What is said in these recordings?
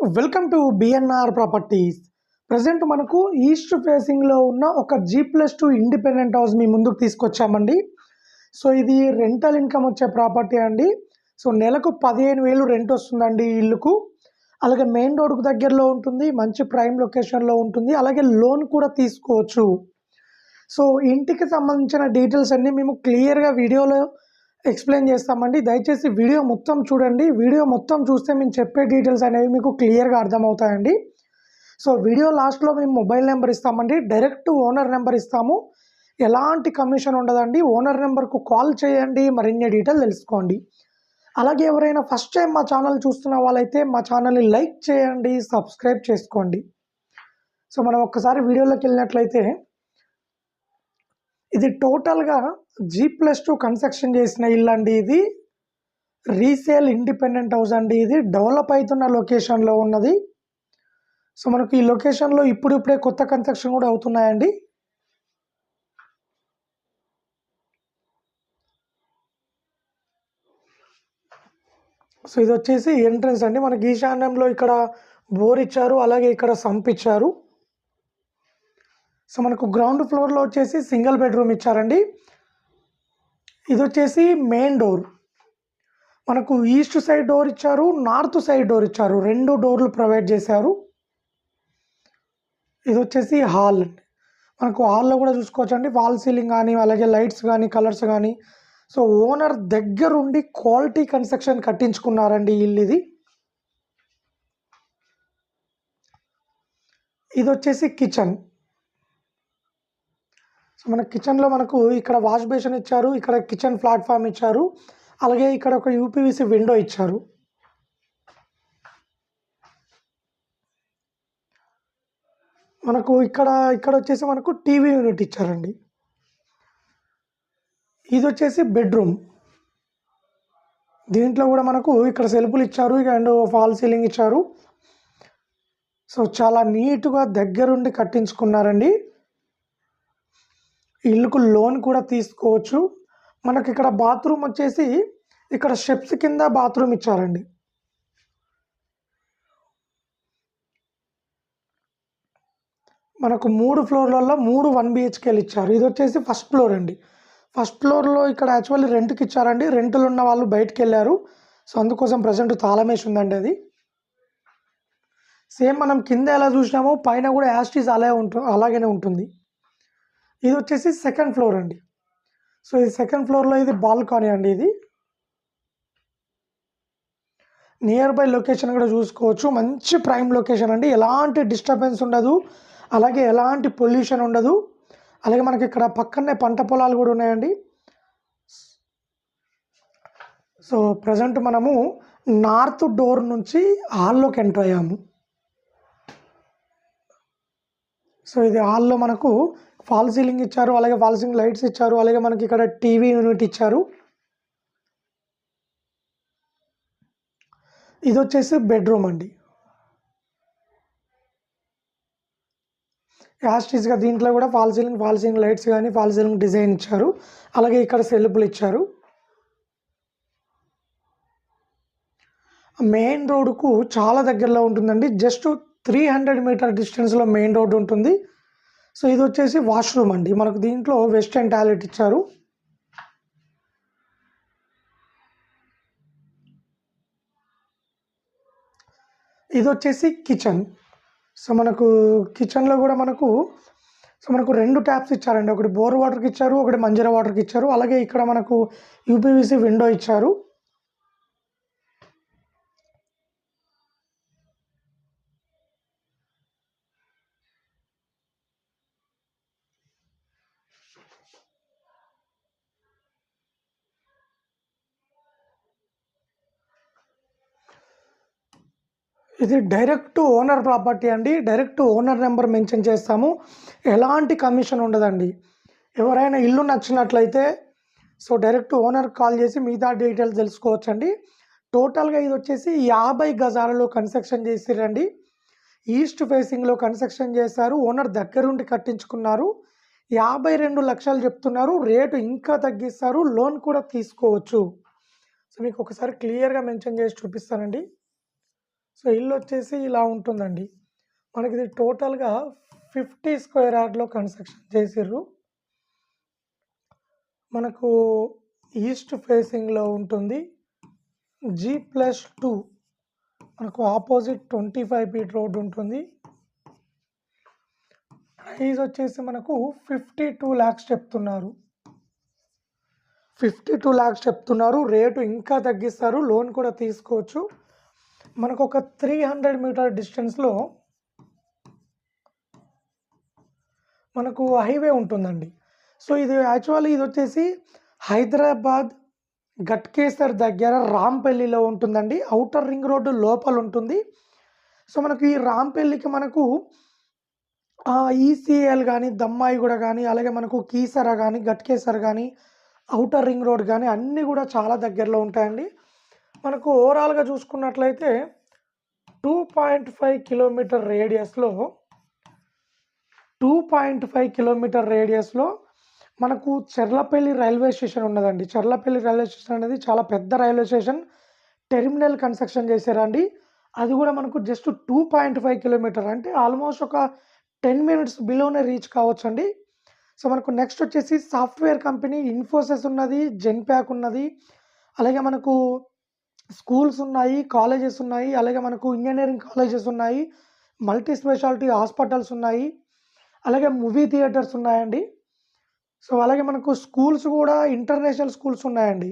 Welcome to BNR properties present మనకు east ఫేసింగ్లో ఉన్న ఒక G plus two independent house మీ ముందుకు తీసుకొచ్చామండి. సో ఇది రెంటల్ ఇన్కమ్ వచ్చే ప్రాపర్టీ అండి. సో నెలకు పదిహేను వేలు రెంట్ వస్తుందండి ఇల్లుకు. అలాగే మెయిన్ రోడ్కు దగ్గరలో ఉంటుంది మంచి ప్రైమ్ లొకేషన్లో ఉంటుంది. అలాగే లోన్ కూడా తీసుకోవచ్చు. సో ఇంటికి సంబంధించిన డీటెయిల్స్ అన్నీ మేము క్లియర్గా వీడియోలో ఎక్స్ప్లెయిన్ చేస్తామండి. దయచేసి వీడియో మొత్తం చూడండి. వీడియో మొత్తం చూస్తే మేము చెప్పే డీటెయిల్స్ అనేవి మీకు క్లియర్గా అర్థమవుతాయండి. సో వీడియో లాస్ట్లో మేము మొబైల్ నెంబర్ ఇస్తామండి. డైరెక్ట్ ఓనర్ నెంబర్ ఇస్తాము. ఎలాంటి కమిషన్ ఉండదండి. ఓనర్ నెంబర్కు కాల్ చేయండి. మరిన్ని డీటెయిల్ తెలుసుకోండి. అలాగే ఎవరైనా ఫస్ట్ టైం మా ఛానల్ చూస్తున్న వాళ్ళైతే మా ఛానల్ని లైక్ చేయండి. సబ్స్క్రైబ్ చేసుకోండి. సో మనం ఒక్కసారి వీడియోలోకి వెళ్ళినట్లయితే ఇది టోటల్గా జీ ప్లస్ టూ కన్స్ట్రక్షన్ చేసిన ఇల్లు అండి ఇది. రీసేల్ ఇండిపెండెంట్ హౌస్ అండి ఇది. డెవలప్ అవుతున్న లొకేషన్లో ఉన్నది. సో మనకు ఈ లొకేషన్లో ఇప్పుడిప్పుడే కొత్త కన్స్ట్రక్షన్ కూడా అవుతున్నాయండి. సో ఇది వచ్చేసి ఎంట్రన్స్ అండి. మనకి ఈశాన్యంలో ఇక్కడ బోర్ ఇచ్చారు. అలాగే ఇక్కడ సంప్ ఇచ్చారు. సో మనకు గ్రౌండ్ ఫ్లోర్లో వచ్చేసి సింగిల్ బెడ్రూమ్ ఇచ్చారండి. ఇది వచ్చేసి మెయిన్ డోర్. మనకు ఈస్ట్ సైడ్ డోర్ ఇచ్చారు నార్త్ సైడ్ డోర్ ఇచ్చారు. రెండు డోర్లు ప్రొవైడ్ చేశారు. ఇది వచ్చేసి హాల్ అండి. మనకు హాల్లో కూడా చూసుకోవచ్చు అండి వాల్ సీలింగ్ కానీ అలాగే లైట్స్ కానీ కలర్స్ కానీ. సో ఓనర్ దగ్గరుండి క్వాలిటీ కన్స్ట్రక్షన్ కట్టించుకున్నారండి ఇల్లు ఇది. ఇది వచ్చేసి కిచెన్. మన కిచెన్లో మనకు ఇక్కడ వాష్ బేసిన్ ఇచ్చారు ఇక్కడ కిచెన్ ప్లాట్ఫామ్ ఇచ్చారు అలాగే ఇక్కడ ఒక యూపీవీసీ విండో ఇచ్చారు. మనకు ఇక్కడ ఇక్కడ వచ్చేసి మనకు టీవీ యూనిట్ ఇచ్చారండి. ఇది వచ్చేసి బెడ్రూమ్ దీంట్లో కూడా మనకు ఇక్కడ సెల్ఫులు ఇచ్చారు అండ్ ఫాల్ సీలింగ్ ఇచ్చారు. సో చాలా నీట్గా దగ్గరుండి కట్టించుకున్నారండి. ఇల్లుకు లోన్ కూడా తీసుకోవచ్చు. మనకి ఇక్కడ బాత్రూమ్ వచ్చేసి ఇక్కడ స్టెప్స్ కింద బాత్రూమ్ ఇచ్చారండి. మనకు మూడు ఫ్లోర్లలో మూడు వన్ బిహెచ్కేలు ఇచ్చారు. ఇది వచ్చేసి ఫస్ట్ ఫ్లోర్ అండి. ఫస్ట్ ఫ్లోర్లో ఇక్కడ యాక్చువల్లీ రెంట్కి ఇచ్చారండి. రెంట్లు ఉన్న వాళ్ళు బయటకు వెళ్ళారు సో అందుకోసం ప్రజెంట్ తాళమేసి ఉందండి అది. సేమ్ మనం కింద ఎలా చూసినామో పైన కూడా యాస్టీస్ అలాగే ఉంటు అలాగనే ఉంటుంది. ఇది వచ్చేసి సెకండ్ ఫ్లోర్ అండి. సో ఇది సెకండ్ ఫ్లోర్లో ఇది బాల్కనీ అండి ఇది. నియర్ బై లొకేషన్ కూడా చూసుకోవచ్చు. మంచి ప్రైమ్ లొకేషన్ అండి. ఎలాంటి డిస్టర్బెన్స్ ఉండదు. అలాగే ఎలాంటి పొల్యూషన్ ఉండదు. అలాగే మనకి ఇక్కడ పక్కనే పంట పొలాలు కూడా ఉన్నాయండి. సో ప్రజెంట్ మనము నార్త్ డోర్ నుంచి హాల్లోకి ఎంటర్ అయ్యాము. సో ఇది హాల్లో మనకు ఫాల్ సీలింగ్ ఇచ్చారు అలాగే ఫాల్ సీలింగ్ లైట్స్ ఇచ్చారు అలాగే మనకి ఇక్కడ టీవీ యూనిట్ ఇచ్చారు. ఇది వచ్చేసి బెడ్రూమ్ అండి. యాస్టీస్గా దీంట్లో కూడా fall ceiling fall ceiling lights కానీ ఫాల్ సీలింగ్ డిజైన్ ఇచ్చారు. అలాగే ఇక్కడ సెల్పులు ఇచ్చారు. మెయిన్ రోడ్కు చాలా దగ్గరలో ఉంటుందండి. జస్ట్ త్రీ హండ్రెడ్ మీటర్ డిస్టెన్స్లో మెయిన్ రోడ్ ఉంటుంది. సో ఇది వచ్చేసి వాష్రూమ్ అండి. మనకు దీంట్లో వెస్ట్రన్ టాయిలెట్ ఇచ్చారు. ఇది వచ్చేసి కిచెన్. సో మనకు కిచెన్లో కూడా మనకు సో మనకు రెండు ట్యాప్స్ ఇచ్చారండి. ఒకటి బోర్ వాటర్కి ఇచ్చారు ఒకటి మంజీరా వాటర్కి ఇచ్చారు. అలాగే ఇక్కడ మనకు యూపీవీసీ విండో ఇచ్చారు. ఇది డైరెక్ట్ ఓనర్ ప్రాపర్టీ అండి. డైరెక్ట్ ఓనర్ నెంబర్ మెన్షన్ చేస్తాము. ఎలాంటి కమిషన్ ఉండదండి. ఎవరైనా ఇల్లు నచ్చినట్లయితే సో డైరెక్ట్ ఓనర్ కాల్ చేసి మిగతా డీటెయిల్స్ తెలుసుకోవచ్చండి. టోటల్గా ఇది వచ్చేసి యాభై గజాలలో కన్స్ట్రక్షన్ చేసిరండి ఈస్ట్ ఫేసింగ్లో కన్స్ట్రక్షన్ చేశారు. ఓనర్ దగ్గరుండి కట్టించుకున్నారు. యాభై రెండు లక్షలు చెప్తున్నారు. రేటు ఇంకా తగ్గిస్తారు. లోన్ కూడా తీసుకోవచ్చు. సో మీకు ఒకసారి క్లియర్గా మెన్షన్ చేసి చూపిస్తానండి. సో ఇల్లు వచ్చేసి ఇలా ఉంటుందండి. మనకి ఇది టోటల్గా ఫిఫ్టీ స్క్వేర్ యార్డ్లో కన్స్ట్రక్షన్ చేసిర్రు. మనకు ఈస్ట్ ఫేసింగ్లో ఉంటుంది. G plus two. మనకు opposite twenty five feet road ఉంటుంది. ప్రైస్ వచ్చేసి మనకు ఫిఫ్టీ టూ ల్యాక్స్ చెప్తున్నారు. ఫిఫ్టీ టూ ల్యాక్స్ చెప్తున్నారు. రేటు ఇంకా తగ్గిస్తారు. లోన్ కూడా తీసుకోవచ్చు. మనకు ఒక త్రీ హండ్రెడ్ మీటర్ డిస్టెన్స్లో మనకు హైవే ఉంటుందండి. సో ఇది యాక్చువల్లీ ఇది వచ్చేసి హైదరాబాద్ గట్కేసర్ దగ్గర రాంపల్లిలో ఉంటుందండి. అవుటర్ రింగ్ రోడ్డు లోపల ఉంటుంది. సో మనకు ఈ రాంపల్లికి మనకు ఈసీఎల్ కానీ దమ్మాయిగూడ కానీ అలాగే మనకు కీసర కానీ గట్కేసర్ కానీ అవుటర్ రింగ్ రోడ్ కానీ అన్నీ కూడా చాలా దగ్గరలో ఉంటాయండి. మనకు ఓవరాల్గా చూసుకున్నట్లయితే టూ పాయింట్ ఫైవ్ కిలోమీటర్ రేడియస్లో టూ పాయింట్ ఫైవ్ కిలోమీటర్ రేడియస్లో మనకు చెర్లపల్లి రైల్వే స్టేషన్ ఉన్నదండి. చెర్లపల్లి రైల్వే స్టేషన్ అనేది చాలా పెద్ద రైల్వే స్టేషన్. టెర్మినల్ కన్స్ట్రక్షన్ చేశారండి. అది కూడా మనకు just two point five kilometer అంటే ఆల్మోస్ట్ ఒక టెన్ మినిట్స్ బిలోనే రీచ్ కావచ్చండి. సో మనకు నెక్స్ట్ వచ్చేసి సాఫ్ట్వేర్ కంపెనీ ఇన్ఫోసిస్ ఉన్నది జెన్ప్యాక్ ఉన్నది. అలాగే మనకు స్కూల్స్ ఉన్నాయి కాలేజెస్ ఉన్నాయి అలాగే మనకు ఇంజనీరింగ్ కాలేజెస్ ఉన్నాయి మల్టీ స్పెషాలిటీ హాస్పిటల్స్ ఉన్నాయి అలాగే మూవీ థియేటర్స్ ఉన్నాయండి. సో అలాగే మనకు స్కూల్స్ కూడా ఇంటర్నేషనల్ స్కూల్స్ ఉన్నాయండి.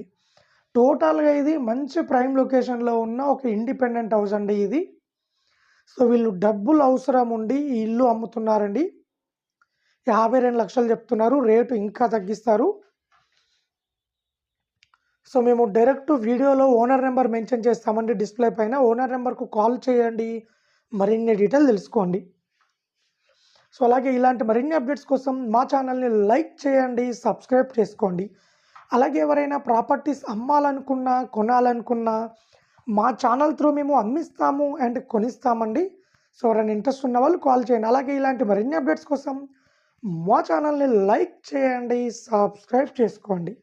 టోటల్గా ఇది మంచి ప్రైమ్ లొకేషన్లో ఉన్న ఒక ఇండిపెండెంట్ హౌస్ అండి ఇది. సో వీళ్ళు డబ్బులు అవసరం ఉండి ఈ ఇల్లు అమ్ముతున్నారండి. యాభై రెండు లక్షలు చెప్తున్నారు రేటు ఇంకా తగ్గిస్తారు. సో మేము డైరెక్ట్ వీడియోలో ఓనర్ నెంబర్ మెన్షన్ చేస్తామండి డిస్ప్లే పైన. ఓనర్ నెంబర్కు కాల్ చేయండి మరిన్ని డీటెయిల్ తెలుసుకోండి. సో అలాగే ఇలాంటి మరిన్ని అప్డేట్స్ కోసం మా ఛానల్ని లైక్ చేయండి సబ్స్క్రైబ్ చేసుకోండి. అలాగే ఎవరైనా ప్రాపర్టీస్ అమ్మాలనుకున్నా కొనాలనుకున్నా మా ఛానల్ త్రూ మేము అమ్మిస్తాము అండ్ కొనిస్తామండి. సో ఎవరైనా ఇంట్రెస్ట్ ఉన్న వాళ్ళు కాల్ చేయండి. అలాగే ఇలాంటి మరిన్ని అప్డేట్స్ కోసం మా ఛానల్ని లైక్ చేయండి సబ్స్క్రైబ్ చేసుకోండి.